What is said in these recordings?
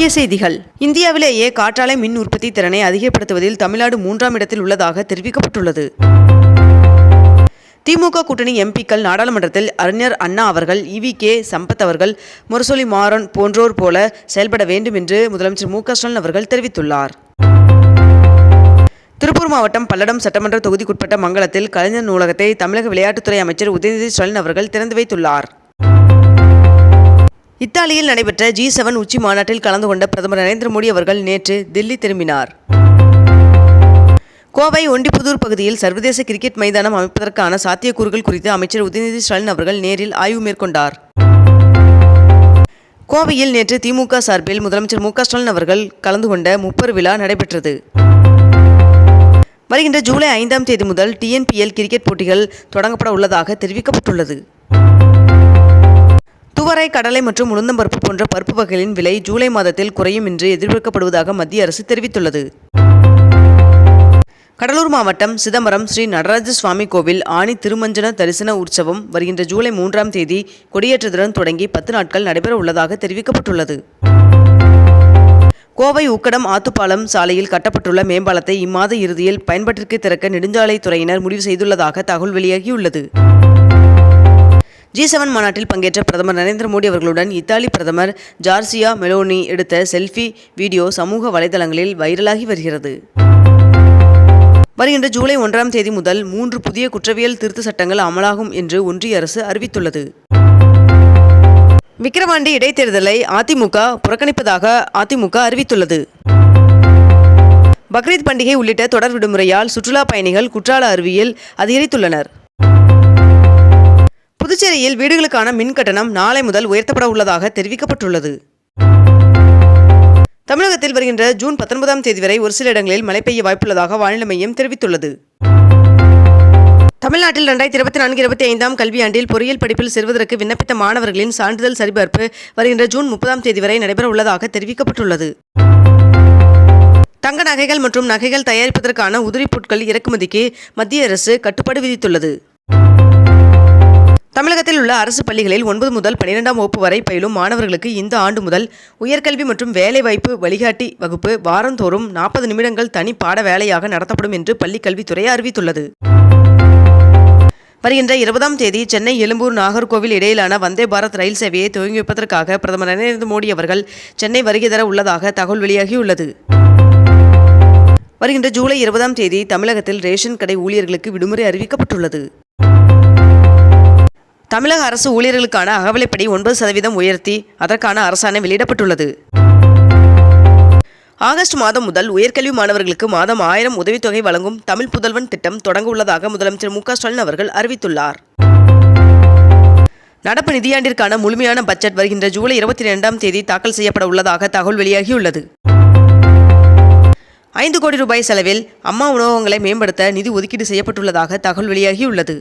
முக்கிய செய்திகள். இந்தியாவிலேயே காற்றாலை மின் உற்பத்தி திறனை அதிகப்படுத்துவதில் தமிழ்நாடு மூன்றாம் இடத்தில் உள்ளதாக தெரிவிக்கப்பட்டுள்ளது. திமுக கூட்டணி எம்பிக்கள் நாடாளுமன்றத்தில் அறிஞர் அண்ணா அவர்கள் இவி கே சம்பத் அவர்கள் முரசொலி மாறன் போன்றோர் போல செயல்பட வேண்டும் என்று முதலமைச்சர் மு ஸ்டாலின் அவர்கள் தெரிவித்துள்ளார். திருப்பூர் மாவட்டம் பல்லடம் சட்டமன்ற தொகுதிக்குட்பட்ட மங்கலத்தில் கலைஞர் நூலகத்தை தமிழக விளையாட்டுத்துறை அமைச்சர் உதயநிதி ஸ்டாலின் அவர்கள் திறந்து வைத்துள்ளார். இத்தாலியில் நடைபெற்ற ஜி செவன் உச்சி மாநாட்டில் கலந்து கொண்ட பிரதமர் நரேந்திர மோடி அவர்கள் நேற்று தில்லி திரும்பினார். கோவை ஒண்டிப்புதூர் பகுதியில் சர்வதேச கிரிக்கெட் மைதானம் அமைப்பதற்கான சாத்தியக்கூறுகள் குறித்து அமைச்சர் உதயநிதி ஸ்டாலின் அவர்கள் நேரில் ஆய்வு மேற்கொண்டார். கோவையில் நேற்று திமுக சார்பில் முதலமைச்சர் மு ஸ்டாலின் அவர்கள் கலந்து கொண்ட முப்பர் விழா நடைபெற்றது. வருகின்ற ஜூலை ஐந்தாம் தேதி முதல் டிஎன்பிஎல் கிரிக்கெட் போட்டிகள் தொடங்கப்பட உள்ளதாக தெரிவிக்கப்பட்டுள்ளது. துவரை கடலை மற்றும் உளுந்தம்பருப்பு போன்ற பருப்பு வகைகளின் விலை ஜூலை மாதத்தில் குறையும் என்று எதிர்பார்க்கப்படுவதாக மத்திய அரசு தெரிவித்துள்ளது. கடலூர் மாவட்டம் சிதம்பரம் ஸ்ரீ நடராஜ சுவாமி கோவில் ஆணி திருமஞ்சன தரிசன உற்சவம் வருகின்ற ஜூலை மூன்றாம் தேதி கொடியேற்றத்துடன் தொடங்கி பத்து நாட்கள் நடைபெற உள்ளதாக தெரிவிக்கப்பட்டுள்ளது. கோவை உக்கடம் ஆத்துப்பாலம் சாலையில் கட்டப்பட்டுள்ள மேம்பாலத்தை இம்மாத இறுதியில் பயன்பாட்டிற்கு திறக்க நெடுஞ்சாலைத்துறையினர் முடிவு செய்துள்ளதாக தகவல் வெளியாகியுள்ளது. ஜி செவன் மாநாட்டில் பங்கேற்ற பிரதமர் நரேந்திர மோடி அவர்களுடன் இத்தாலி பிரதமர் ஜார்சியா மெலோனி எடுத்த செல்ஃபி வீடியோ சமூக வலைதளங்களில் வைரலாகி வருகிறது. வருகின்ற ஜூலை ஒன்றாம் தேதி முதல் மூன்று புதிய குற்றவியல் திருத்த சட்டங்கள் அமலாகும் என்று ஒன்றிய அரசு அறிவித்துள்ளது. விக்கிரவாண்டி இடைத்தேர்தலை அதிமுக புறக்கணிப்பதாக அதிமுக அறிவித்துள்ளது. பக்ரீத் பண்டிகை உள்ளிட்ட தொடர் விடுமுறையால் சுற்றுலா பயணிகள் குற்றால அருவியில் அதிகரித்துள்ளனர். புதுச்சேரியில் வீடுகளுக்கான மின் கட்டணம் நாளை முதல் உயர்த்தப்பட உள்ளதாக தெரிவிக்கப்பட்டுள்ளது. தமிழகத்தில் வருகின்ற ஜூன் பத்தொன்பதாம் தேதி வரை ஒரு சில இடங்களில் மழை பெய்ய வாய்ப்புள்ளதாக வானிலை மையம் தெரிவித்துள்ளது. தமிழ்நாட்டில் ரெண்டாயிரத்தி இருபத்தி நான்கு இருபத்தி ஐந்தாம் கல்வியாண்டில் பொறியியல் படிப்பில் சேர்வதற்கு விண்ணப்பித்த மாணவர்களின் சான்றிதழ் சரிபார்ப்பு வருகின்ற ஜூன் முப்பதாம் தேதி வரை நடைபெற உள்ளதாக தெரிவிக்கப்பட்டுள்ளது. தங்க நகைகள் மற்றும் நகைகள் தயாரிப்பதற்கான உதிரி பொருட்கள் இறக்குமதிக்கு மத்திய அரசு கட்டுப்பாடு விதித்துள்ளது. தமிழகத்தில் உள்ள அரசு பள்ளிகளில் ஒன்பது முதல் பன்னிரெண்டாம் வகுப்பு வரை பயிலும் மாணவர்களுக்கு இந்த ஆண்டு முதல் உயர்கல்வி மற்றும் வேலைவாய்ப்பு வழிகாட்டி வகுப்பு வாரந்தோறும் நாற்பது நிமிடங்கள் தனி பாட வேலையாக நடத்தப்படும் என்று பள்ளிக்கல்வித்துறை அறிவித்துள்ளது. வருகின்ற இருபதாம் தேதி சென்னை எழும்பூர் நாகர்கோவில் இடையிலான வந்தே பாரத் ரயில் சேவையை துவங்கி வைப்பதற்காக பிரதமர் நரேந்திர மோடி அவர்கள் சென்னை வருகை தர உள்ளதாக தகவல் வெளியாகியுள்ளது. வருகின்ற ஜூலை இருபதாம் தேதி தமிழகத்தில் ரேஷன் கடை ஊழியர்களுக்கு விடுமுறை அறிவிக்கப்பட்டுள்ளது. தமிழக அரசு ஊழியர்களுக்கான அகவலைப்படி ஒன்பது சதவீதம் உயர்த்தி அதற்கான அரசாணை வெளியிடப்பட்டுள்ளது. ஆகஸ்ட் மாதம் முதல் உயர்கல்வி மாணவர்களுக்கு மாதம் ஆயிரம் உதவித்தொகை வழங்கும் தமிழ் புதல்வன் திட்டம் தொடங்க உள்ளதாக முதலமைச்சர் மு ஸ்டாலின் அவர்கள் அறிவித்துள்ளார். நடப்பு நிதியாண்டிற்கான முழுமையான பட்ஜெட் வருகின்ற ஜூலை இருபத்தி இரண்டாம் தேதி தாக்கல் செய்யப்பட உள்ளதாக தகவல் வெளியாகியுள்ளது. ஐந்து கோடி ரூபாய் செலவில் அம்மா உணவகங்களை மேம்படுத்த நிதி ஒதுக்கீடு செய்யப்பட்டுள்ளதாக தகவல் வெளியாகியுள்ளது.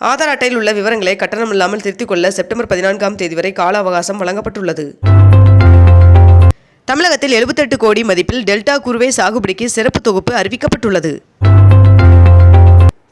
ஆதார் அட்டையில் உள்ள விவரங்களை கட்டணம் இல்லாமல் திருத்திக் கொள்ள செப்டம்பர் பதினான்காம் தேதி வரை கால அவகாசம் வழங்கப்பட்டுள்ளது. தமிழகத்தில் எழுபத்தெட்டு கோடி மதிப்பில் டெல்டா குருவை சாகுபடிக்கு சிறப்பு தொகுப்பு அறிவிக்கப்பட்டுள்ளது.